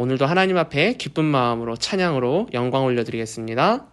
오늘도 하나님 앞에 기쁜 마음으로 찬양으로 영광 올려드리겠습니다.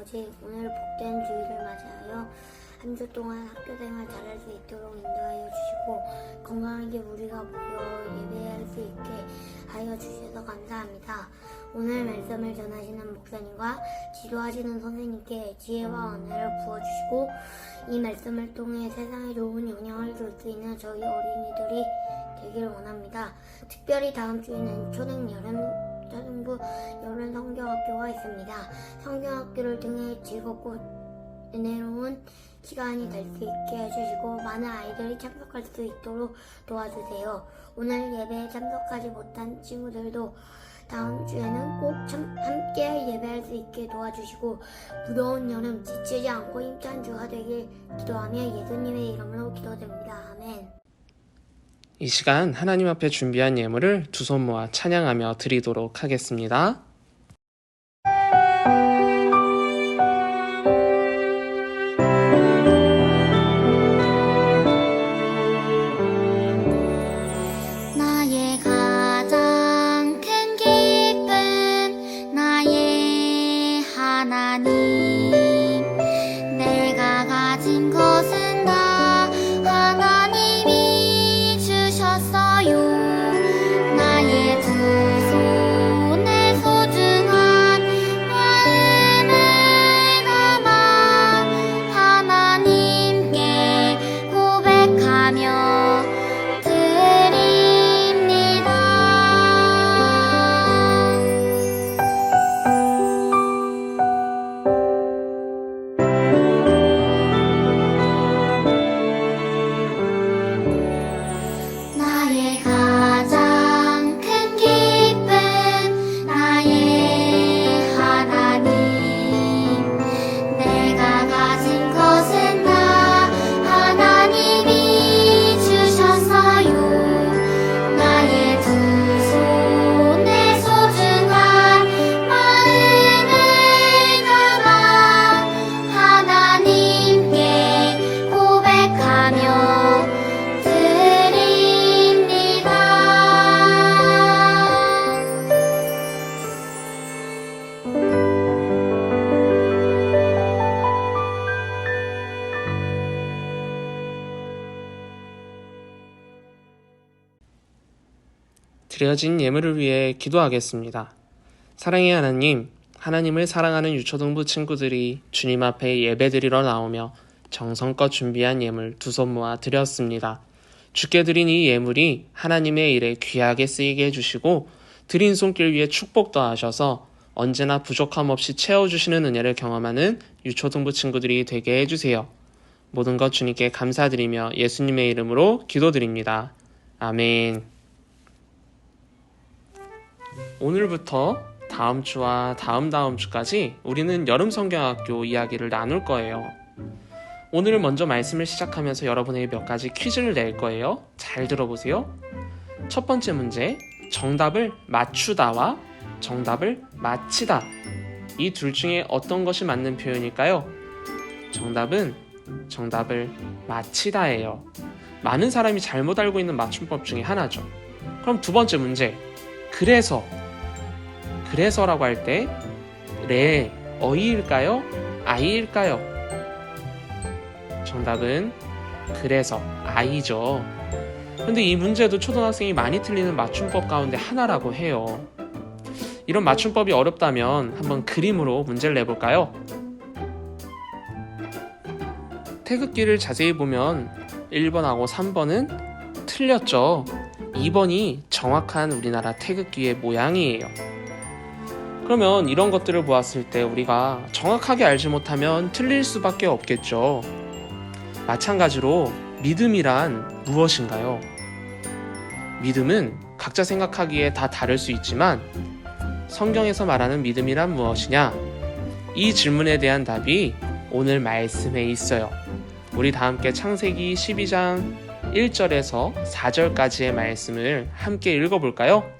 아버지, 오늘 복된 주일을 맞이하여 한 주 동안 학교 생활 잘할 수 있도록 인도하여 주시고 건강하게 우리가 모여 예배할 수 있게 하여 주셔서 감사합니다. 오늘 말씀을 전하시는 목사님과 지도하시는 선생님께 지혜와 은혜를 부어주시고 이 말씀을 통해 세상에 좋은 영향을 줄 수 있는 저희 어린이들이 되기를 원합니다. 특별히 다음 주에는 초등 여름 초등부 여름 성경학교가 있습니다. 성경학교를 통해 즐겁고 은혜로운 시간이 될 수 있게 해주시고 많은 아이들이 참석할 수 있도록 도와주세요. 오늘 예배에 참석하지 못한 친구들도 다음 주에는 꼭 참, 함께 예배할 수 있게 도와주시고 무더운 여름 지치지 않고 힘찬 주가 되길 기도하며 예수님의 이름으로 기도드립니다. 아멘. 이 시간 하나님 앞에 준비한 예물을 두 손 모아 찬양하며 드리도록 하겠습니다. 드려진 예물을 위해 기도하겠습니다. 사랑의 하나님, 하나님을 사랑하는 유초등부 친구들이 주님 앞에 예배드리러 나오며 정성껏 준비한 예물 두 손 모아 드렸습니다. 주께 드린 이 예물이 하나님의 일에 귀하게 쓰이게 해주시고 드린 손길 위에 축복 더하셔서 언제나 부족함 없이 채워주시는 은혜를 경험하는 유초등부 친구들이 되게 해주세요. 모든 것 주님께 감사드리며 예수님의 이름으로 기도드립니다. 아멘. 오늘부터 다음 주와 다음 다음 주까지 우리는 여름 성경학교 이야기를 나눌 거예요. 오늘 먼저 말씀을 시작하면서 여러분에게 몇 가지 퀴즈를 낼 거예요. 잘 들어보세요. 첫 번째 문제, 정답을 맞추다와 정답을 맞히다. 이 둘 중에 어떤 것이 맞는 표현일까요? 정답은 정답을 맞히다예요. 많은 사람이 잘못 알고 있는 맞춤법 중에 하나죠. 그럼 두 번째 문제, 그래서 그래서라고 할 때 레, 어이일까요? 아이일까요? 정답은 그래서 아이죠. 근데 이 문제도 초등학생이 많이 틀리는 맞춤법 가운데 하나라고 해요. 이런 맞춤법이 어렵다면 한번 그림으로 문제를 내볼까요? 태극기를 자세히 보면 1번하고 3번은 틀렸죠. 2번이 정확한 우리나라 태극기의 모양이에요. 그러면 이런 것들을 보았을 때 우리가 정확하게 알지 못하면 틀릴 수밖에 없겠죠. 마찬가지로 믿음이란 무엇인가요? 믿음은 각자 생각하기에 다 다를 수 있지만 성경에서 말하는 믿음이란 무엇이냐? 이 질문에 대한 답이 오늘 말씀에 있어요. 우리 다 함께 창세기 12장 1절에서 4절까지의 말씀을 함께 읽어볼까요?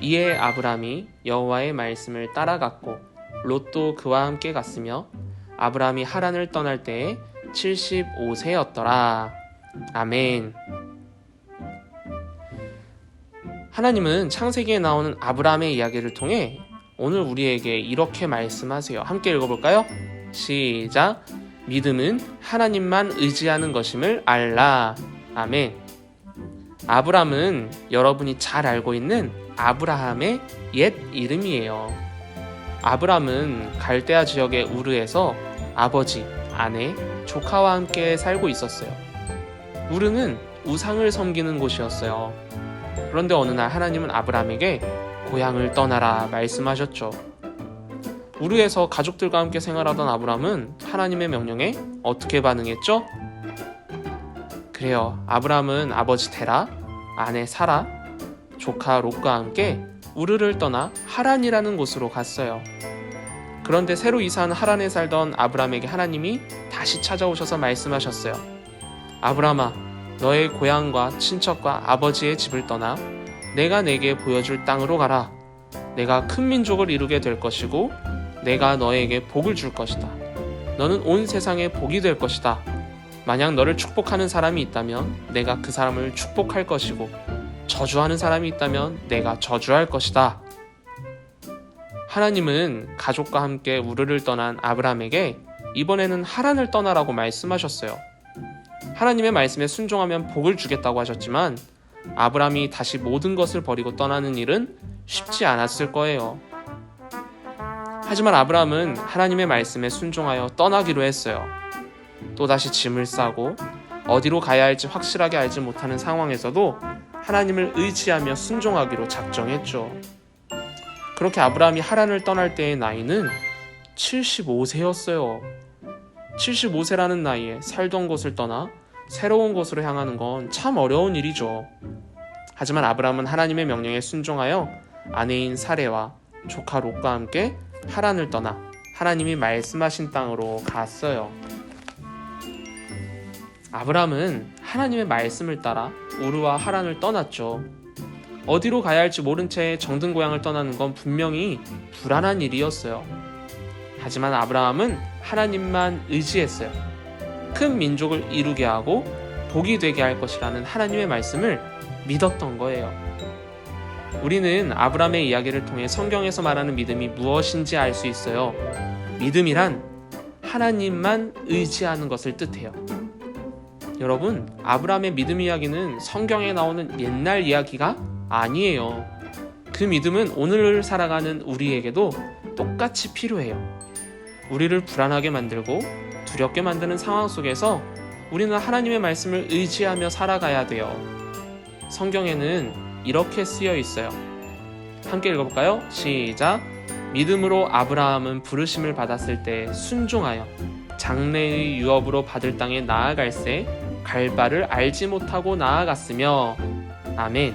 이에 아브람이 여호와의 말씀을 따라갔고 롯도 그와 함께 갔으며 아브람이 하란을 떠날 때에 75세였더라 아멘 하나님은 창세기에 나오는 아브라함의 이야기를 통해 오늘 우리에게 이렇게 말씀하세요. 함께 읽어볼까요? 시작. 믿음은 하나님만 의지하는 것임을 알라. 아멘. 아브람은 여러분이 잘 알고 있는 아브라함의 옛 이름이에요. 아브람은 갈대아 지역의 우르에서 아버지, 아내, 조카와 함께 살고 있었어요. 우르는 우상을 섬기는 곳이었어요. 그런데 어느 날 하나님은 아브람에게 고향을 떠나라 말씀하셨죠. 우르에서 가족들과 함께 생활하던 아브람은 하나님의 명령에 어떻게 반응했죠? 그래요. 아브람은 아버지 테라, 아내 사라, 조카 롯과 함께 우르를 떠나 하란이라는 곳으로 갔어요. 그런데 새로 이사한 하란에 살던 아브람에게 하나님이 다시 찾아오셔서 말씀하셨어요. 아브람아, 너의 고향과 친척과 아버지의 집을 떠나 내가 내게 보여줄 땅으로 가라. 내가 큰 민족을 이루게 될 것이고 내가 너에게 복을 줄 것이다. 너는 온 세상에 복이 될 것이다. 만약 너를 축복하는 사람이 있다면 내가 그 사람을 축복할 것이고 저주하는 사람이 있다면 내가 저주할 것이다. 하나님은 가족과 함께 우르를 떠난 아브람에게 이번에는 하란을 떠나라고 말씀하셨어요. 하나님의 말씀에 순종하면 복을 주겠다고 하셨지만 아브람이 다시 모든 것을 버리고 떠나는 일은 쉽지 않았을 거예요. 하지만 아브람은 하나님의 말씀에 순종하여 떠나기로 했어요. 또다시 짐을 싸고 어디로 가야 할지 확실하게 알지 못하는 상황에서도 하나님을 의지하며 순종하기로 작정했죠. 그렇게 아브라함이 하란을 떠날 때의 나이는 75세였어요. 75세라는 나이에 살던 곳을 떠나 새로운 곳으로 향하는 건 참 어려운 일이죠. 하지만 아브라함은 하나님의 명령에 순종하여 아내인 사레와 조카 롯과 함께 하란을 떠나 하나님이 말씀하신 땅으로 갔어요. 아브라함은 하나님의 말씀을 따라 우르와 하란을 떠났죠. 어디로 가야 할지 모른 채 정든 고향을 떠나는 건 분명히 불안한 일이었어요. 하지만 아브라함은 하나님만 의지했어요. 큰 민족을 이루게 하고 복이 되게 할 것이라는 하나님의 말씀을 믿었던 거예요. 우리는 아브라함의 이야기를 통해 성경에서 말하는 믿음이 무엇인지 알 수 있어요. 믿음이란 하나님만 의지하는 것을 뜻해요. 여러분, 아브라함의 믿음 이야기는 성경에 나오는 옛날 이야기가 아니에요. 그 믿음은 오늘을 살아가는 우리에게도 똑같이 필요해요. 우리를 불안하게 만들고 두렵게 만드는 상황 속에서 우리는 하나님의 말씀을 의지하며 살아가야 돼요. 성경에는 이렇게 쓰여 있어요. 함께 읽어볼까요? 시작. 믿음으로 아브라함은 부르심을 받았을 때 순종하여 장래의 유업으로 받을 땅에 나아갈새 갈 바를 알지 못하고 나아갔으며 아멘.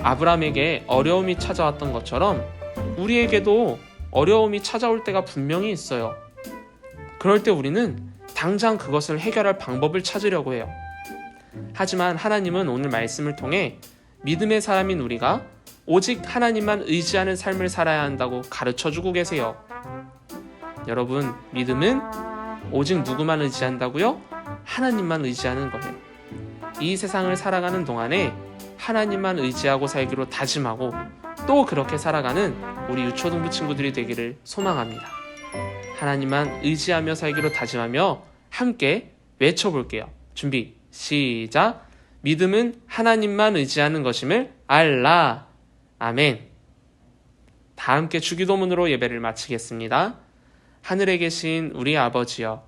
아브라함에게 어려움이 찾아왔던 것처럼 우리에게도 어려움이 찾아올 때가 분명히 있어요. 그럴 때 우리는 당장 그것을 해결할 방법을 찾으려고 해요. 하지만 하나님은 오늘 말씀을 통해 믿음의 사람인 우리가 오직 하나님만 의지하는 삶을 살아야 한다고 가르쳐 주고 계세요. 여러분, 믿음은 오직 누구만 의지한다고요? 하나님만 의지하는 거예요. 이 세상을 살아가는 동안에 하나님만 의지하고 살기로 다짐하고 또 그렇게 살아가는 우리 유초등부 친구들이 되기를 소망합니다. 하나님만 의지하며 살기로 다짐하며 함께 외쳐볼게요. 준비, 시작. 믿음은 하나님만 의지하는 것임을 알라. 아멘. 다 함께 주기도문으로 예배를 마치겠습니다. 하늘에 계신 우리 아버지여,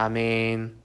아멘.